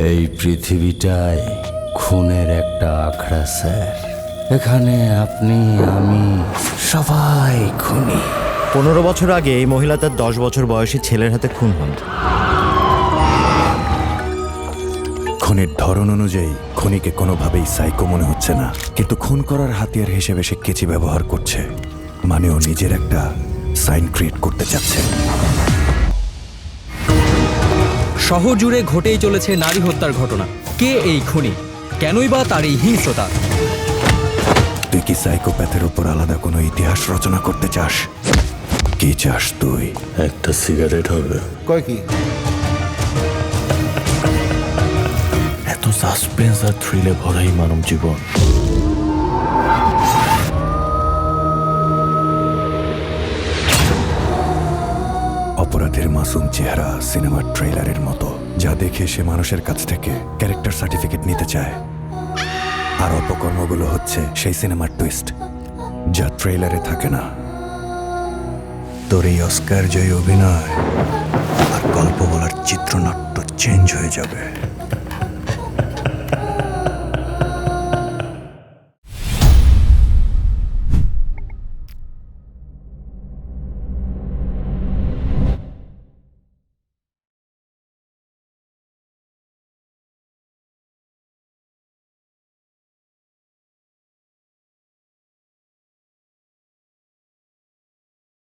এই পৃথিবীটায় খুনের একটা আখড়া স্যার। এখানে আপনি আমি সবাই খুনি। পনেরো বছর আগে এই মহিলা তার দশ বছর বয়সী ছেলের হাতে খুন হন। খুনের ধরন অনুযায়ী খুনিকে কোনোভাবেই সাইকো মনে হচ্ছে না। কিন্তু খুন করার হাতিয়ার হিসেবে সে কেচি ব্যবহার করছে। মানে ও নিজের একটা সাইন ক্রিয়েট করতে চাচ্ছে। শহর জুড়ে ঘটেই চলেছে নারী হত্যার ঘটনা। কে এই খুনি? কেনই বা তার এই হিংস্রতা? তুই কি সাইকোপ্যাথের উপর আলাদা কোনো ইতিহাস রচনা করতে চাস? কি চাস তুই? একটা সিগারেট হবে। কয় কি? এত সাসপেন্স আর থ্রিলে ভরাই মানব জীবন। অপরাধের মাসুম চেহারা সিনেমার ট্রেলারের মতো, যা দেখে সে মানুষের কাছ থেকে ক্যারেক্টার সার্টিফিকেট নিতে চায়। আর অপকর্মগুলো হচ্ছে সেই সিনেমার টুইস্ট, যা ট্রেলারে থাকে না। তোর এই অস্কার জয়ী অভিনয় আর গল্প বলার চিত্রনাট্য চেঞ্জ হয়ে যাবে।